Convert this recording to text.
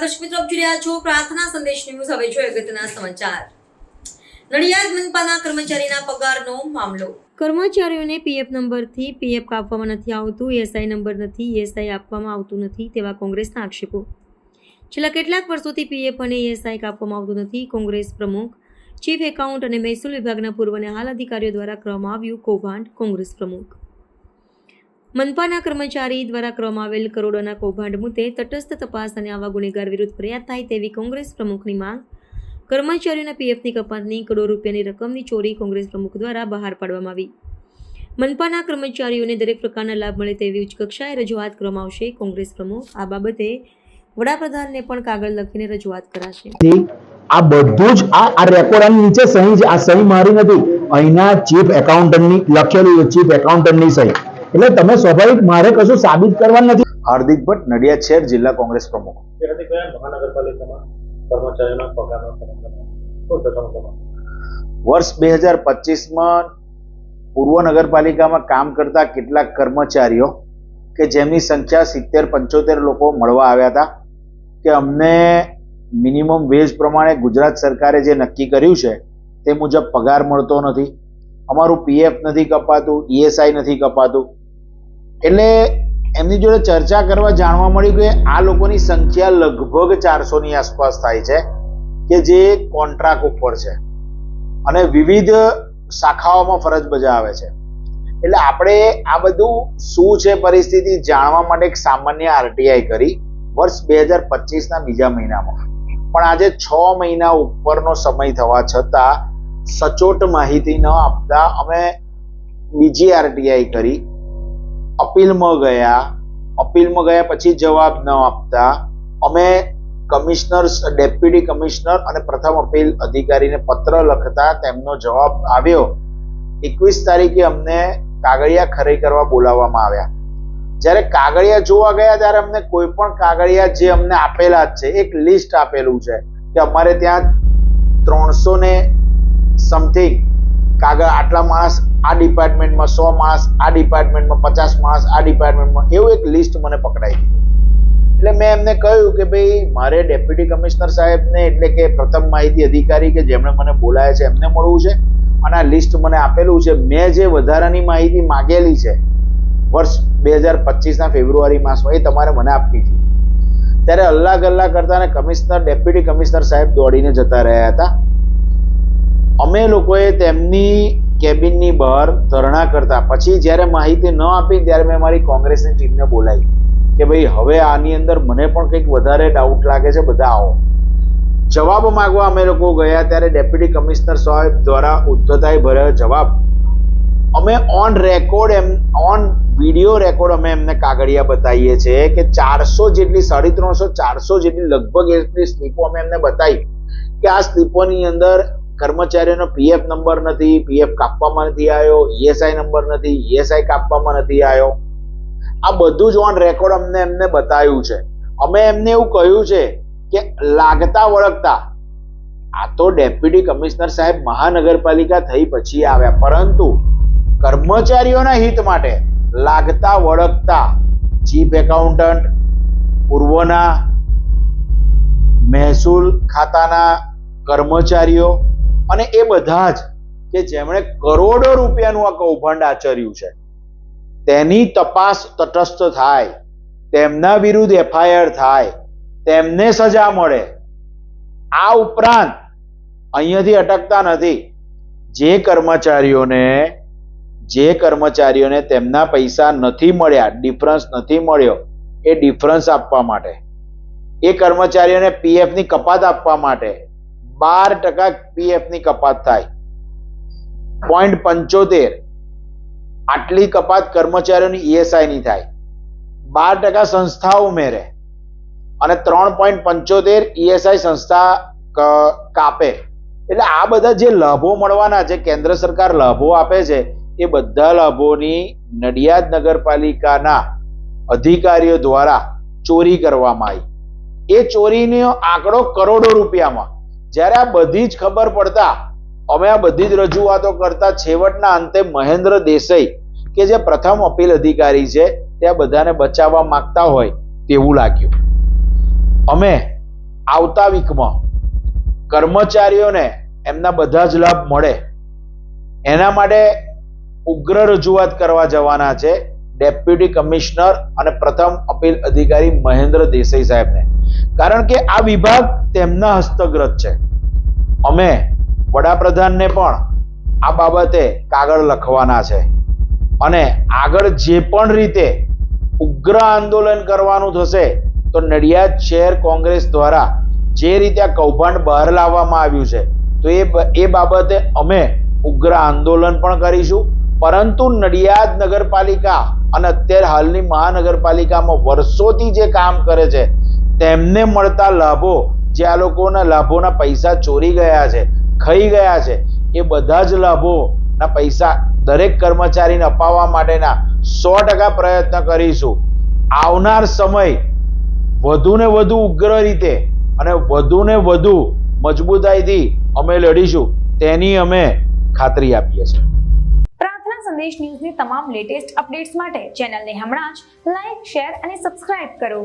દર્શક મિત્રો, આપ રહ્યા છો પ્રાર્થના સંદેશ ન્યૂઝ હવે જોઈએ અગત્યના સમાચાર. નડિયાદ મનપાના કર્મચારીના પગારનો મામલો. કર્મચારીઓને પીએફ નંબરથી પીએફ કાપવામાં નથી આવતું એસઆઈ નંબર નથી એસઆઈ આપવામાં આવતું નથી તેવા કોંગ્રેસના આક્ષેપો. છેલ્લા કેટલાક વર્ષોથી પીએફ અને એસઆઈ કાપવામાં આવતું નથી. કોંગ્રેસ પ્રમુખ ચીફ એકાઉન્ટ અને મહેસૂલ વિભાગના પૂર્વ અને હાલ અધિકારીઓ દ્વારા કરવામાં આવ્યું કૌભાંડ કોંગ્રેસ પ્રમુખ. મનપાના કર્મચારી દ્વારા કરવામાં આવેલ કરોડોના કૌભાંડ મુદ્દે તટસ્થ તપાસ અને આવા ગુનેગાર વિરુદ્ધ ફરિયાદ થાય તેવી કોંગ્રેસ પ્રમુખની માંગ. કર્મચારીઓના પીએફની કપાતની કરોડ રૂપિયાની રકમની ચોરી કોંગ્રેસ પ્રમુખ દ્વારા બહાર પાડવામાં આવી. મનપાના કર્મચારીઓને દરેક પ્રકારના લાભ મળે તેવી ઉચ્ચ કક્ષાએ રજૂઆત કરવામાં આવશે. કોંગ્રેસ પ્રમુખ આ બાબતે વડાપ્રધાનને પણ કાગળ લખીને રજૂઆત કરાશે. આ બધું જ આ રેકોર્ડ નીચે સહી આ સહી મારી નથી. અહીંના ચીફ એકાઉન્ટન્ટની લખેલી ચીફ એકાઉન્ટન્ટની સહી. એટલે તમે સ્વાભાવિક મારે કશું સાબિત કરવા નથી. હાર્દિક ભટ્ટ નડિયાદ શહેર જિલ્લા કોંગ્રેસ પ્રમુખ. વર્ષ બે હજાર પચીસમાં પૂર્વ નગરપાલિકામાં કામ કરતા કેટલાક કર્મચારીઓ કે જેમની સંખ્યા સિત્તેર પંચોતેર લોકો મળવા આવ્યા હતા કે અમને મિનિમમ વેજ પ્રમાણે ગુજરાત સરકારે જે નક્કી કર્યું છે તે મુજબ પગાર મળતો નથી. અમારું પીએફ નથી કપાતું ઈએસઆઈ નથી કપાતું. એટલે એમની જોડે ચર્ચા કરવા જાણવા મળ્યું કે આ લોકોની સંખ્યા લગભગ ચારસોની આસપાસ થાય છે, કે જે કોન્ટ્રાક્ટ ઉપર છે. અને વિવિધ શાખાઓમાં ફરજ બજાવે છે. એટલે આપણે આ બધું શું છે પરિસ્થિતિ જાણવા માટે એક સામાન્ય આરટીઆઈ કરી વર્ષ બે હજાર પચીસના બીજા મહિનામાં. પણ આજે છ મહિના ઉપરનો સમય થવા છતાં સચોટ માહિતી ન આપતા અમે બીજી આરટીઆઈ કરી અપીલમાં ગયા. અપીલમાં ગયા પછી જવાબ ન આપતા. અમે કમિશનર, ડેપ્યુટી કમિશનર અને પ્રથમ અપીલ અધિકારીને પત્ર લખતા તેમનો જવાબ આવ્યો. એકવીસ તારીખે અમને કાગળિયા ખરી કરવા બોલાવવામાં આવ્યા. જ્યારે કાગળિયા જોવા ગયા ત્યારે અમને કોઈ પણ કાગળિયા જે અમને આપેલા જ છે, એક લિસ્ટ આપેલું છે કે અમારે ત્યાં ત્રણસો ને સમથિંગ કાગળ આટલા માણસ, આ ડિપાર્ટમેન્ટમાં સો માણસ, આ ડિપાર્ટમેન્ટમાં પચાસ માણસ, આ ડિપાર્ટમેન્ટમાં એવું એક લિસ્ટ મને પકડાઈ દીધું એટલે મેં એમને કહ્યું કે ભાઈ, મારે ડેપ્યુટી કમિશનર સાહેબને એટલે કે પ્રથમ માહિતી અધિકારી કે જેમણે મને બોલાયા છે, એમને મળવું છે. અને આ લિસ્ટ મને આપેલું છે. મેં જે વધારાની માહિતી માગેલી છે, વર્ષ બે હજાર પચીસના ફેબ્રુઆરી માસમાં, એ તમારે મને આપવી હતી. ત્યારે અલ્લા ગલ્લા કરતા અને કમિશનર, ડેપ્યુટી કમિશનર સાહેબ દોડીને જતા રહ્યા હતા. અમે લોકોએ તેમની કેબિનની બહાર ધરણા કરતા. પછી જ્યારે માહિતી ન આપી, ત્યારે મેં મારી કોંગ્રેસની ટીમને બોલાવી કે ભાઈ, હવે આની અંદર મને પણ કંઈક વધારે ડાઉટ લાગે છે, બધા આવો. જવાબ માગવા અમે લોકો ગયા ત્યારે ડેપ્યુટી કમિશનર સાહેબ દ્વારા ઉદ્ધતાએ ભર્યો જવાબ. અમે ઓન રેકોર્ડ એમ ઓન વીડિયો રેકોર્ડ અમે એમને કાગળિયા બતાવીએ છીએ કે ચારસો જેટલી, સાડી ત્રણસો, ચારસો જેટલી લગભગ એટલી સ્લીપો અમે એમને બતાવી કે આ સ્લીપોની અંદર કર્મચારીઓનો પીએફ નંબર નથી પીએફ કાપવામાં નથી આવ્યો ઈએસઆઈ નંબર નથી ઈએસઆઈ કાપવામાં નથી આવ્યો. આ બધું જ ઓન રેકોર્ડ અમને એમને બતાવ્યું છે. અમે એમને એવું કહ્યું છે કે લાગતા વળગતા, આ તો ડેપ્યુટી કમિશનર સાહેબ મહાનગરપાલિકા થઈ પછી આવ્યા. પરંતુ કર્મચારીઓના હિત માટે લાગતા વળગતા ચીફ એકાઉન્ટન્ટ પૂર્વના મહેસૂલ ખાતાના કર્મચારીઓ અને એ બધા જ કે જેમણે કરોડો રૂપિયાનું આ કૌભાંડ આચર્યું છે, તેની તપાસ તટસ્થ થાય, તેમના વિરુદ્ધ એફઆઈઆર થાય, તેમને સજા મળે. આ ઉપરાંત અહીંયાથી અટકતા નથી. જે કર્મચારીઓને જે કર્મચારીઓને તેમના પૈસા નથી મળ્યા, ડિફરન્સ નથી મળ્યો, એ ડિફરન્સ આપવા માટે, એ કર્મચારીઓને પીએફની કપાત આપવા માટે બાર ટકા પીએફની કપાત થાય. પોઈન્ટ પંચોતેર. આટલી કપાત કર્મચારીઓની ઈએસઆઈની થાય. બાર ટકા સંસ્થા ઉમેરે. અને ત્રણ પોઈન્ટ પંચોતેર ઈએસઆઈ સંસ્થા કાપે. એટલે આ બધા જે લાભો મળવાના છે, કેન્દ્ર સરકાર લાભો આપે છે, એ બધા લાભોની નડિયાદ નગરપાલિકાના અધિકારીઓ દ્વારા ચોરી કરવામાં આવી. એ ચોરીનો આંકડો કરોડો રૂપિયામાં. જ્યારે આ બધી જ ખબર પડતા, અમે આ બધી જ રજૂઆતો કરતા છેવટના અંતે મહેન્દ્ર દેસાઈ, કે જે પ્રથમ અપીલ અધિકારી છે, તે આ બધાને બચાવવા માંગતા હોય તેવું લાગ્યું. અમે આવતા વીકમાં કર્મચારીઓને એમના બધા જ લાભ મળે. એના માટે ઉગ્ર રજૂઆત કરવા જવાના છે ડેપ્યુટી કમિશનર અને પ્રથમ અપીલ અધિકારી મહેન્દ્ર દેસાઈ સાહેબને. કારણ કે આ વિભાગ તેમના હસ્તગત છે. અમે વડાપ્રધાનને પણ આ બાબતે કાગળ લખવાના છે. અને આગળ જે પણ રીતે ઉગ્ર આંદોલન કરવાનું થશે, તો નડિયાદ શહેર કોંગ્રેસ દ્વારા જે રીતે આ કૌભાંડ બહાર લાવવામાં આવ્યું છે, તો એ એ બાબતે અમે ઉગ્ર આંદોલન પણ કરીશું. પરંતુ નડિયાદ નગરપાલિકા અને અત્યારે હાલની મહાનગરપાલિકામાં વર્ષોથી જે કામ કરે છે તેમને મળતા લાભો જે આ લોકોના લાભોના પૈસા ચોરી ગયા છે, ખાઈ ગયા છે, એ બધા જ લાભોના પૈસા દરેક કર્મચારીને અપાવવા માટેના સો ટકા પ્રયત્ન કરીશું. આવનાર સમય વધુ ને વધુ ઉગ્ર રીતે અને વધુ ને વધુ મજબૂતાઈથી અમે લડીશું, તેની અમે ખાતરી આપીએ છીએ. પ્રાર્થના સંદેશ ન્યૂઝની તમામ લેટેસ્ટ અપડેટ્સ માટે ચેનલને હમણાં જ લાઈક શેર અને સબસ્ક્રાઇબ કરો.